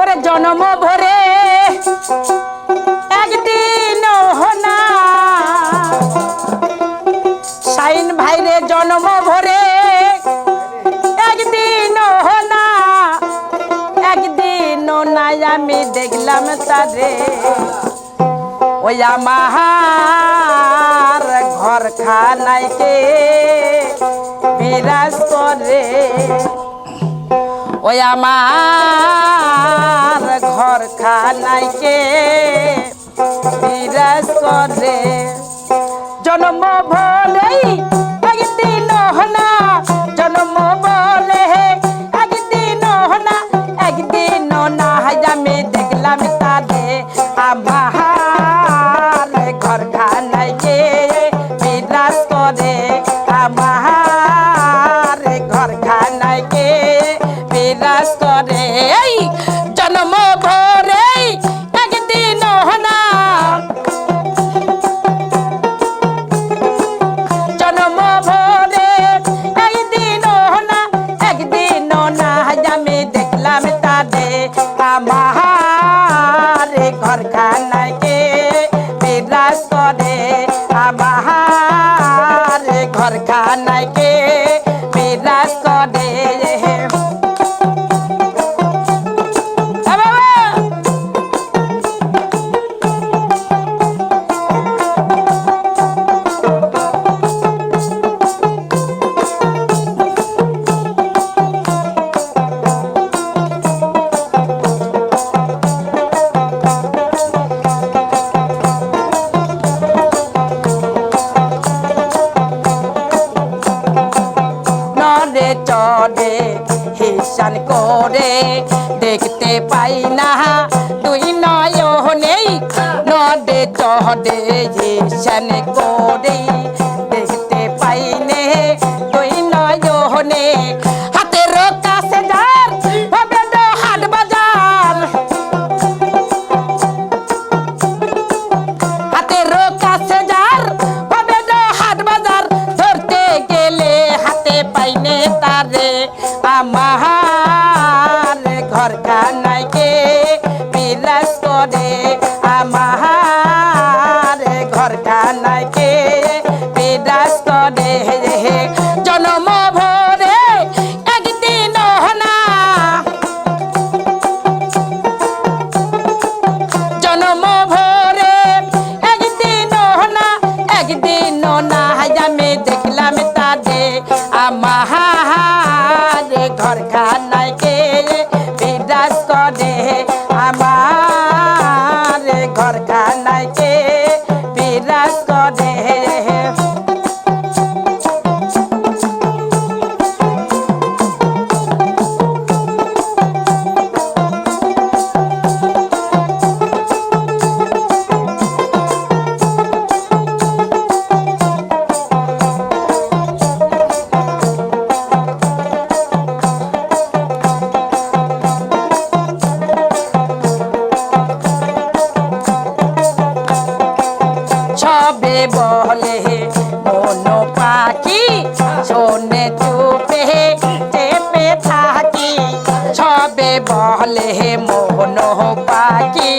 ওরে জনম ভরে একদিন হনা সাইন ভাইরে জনম ভরে একদিন হনা একদিন নাই আমি দেখলাম তারে। ওই আমার ঘর খানাইকে বিরাজ করে। ওই আমার ঘর খানাইকে। আমার হিসান করে দেখতে পাই না। তুই নয় নেই নদে চহদে ভীষণ করে। খানাইকে বিলাস করে। আমার ঘর খানাইকে বিলাস করে। জনম ভরে একদিন না জনম ভরে একদিন না একদিন না আমি দেখলাম তাদে আমার ঘর খানাইকে বলে মন পাখি শোনে চুপে চেপে থাকি। সবে বলে মন পাখি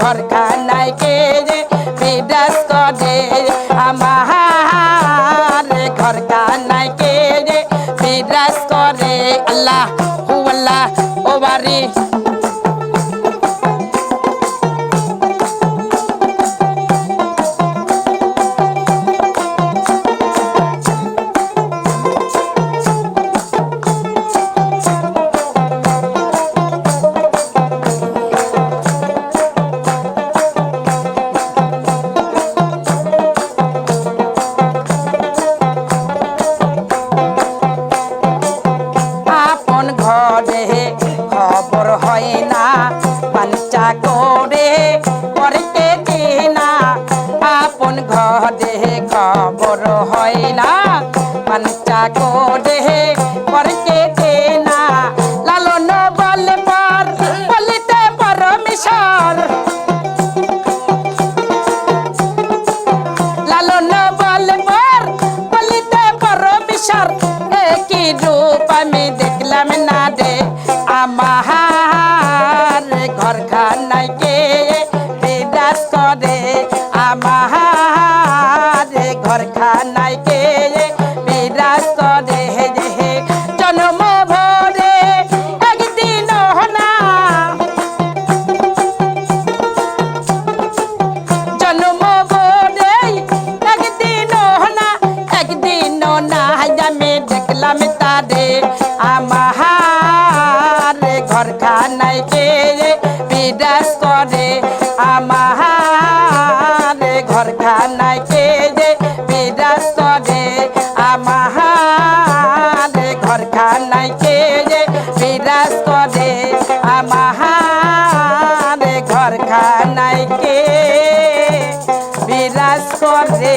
আমার কে রে বিদাস করে। আমার ঘর খানাইকে বিরাজ করে। আল্লাহ ও আল্লাহ ও বাড়ি। পঞ্চা করে পর কেটে না। লালন বলে পর বলিতে পরমেশ্বর লালন বলে পর বলিতে পরমেশ্বর একই রূপ আমার ঘর খানায় কে বিরাজ করে আমার ঘর খানায় কে বিরাজ করে আমার ঘর খানায় কে বিরাজ করে আমার ঘর খানায় কে বিরাজ করে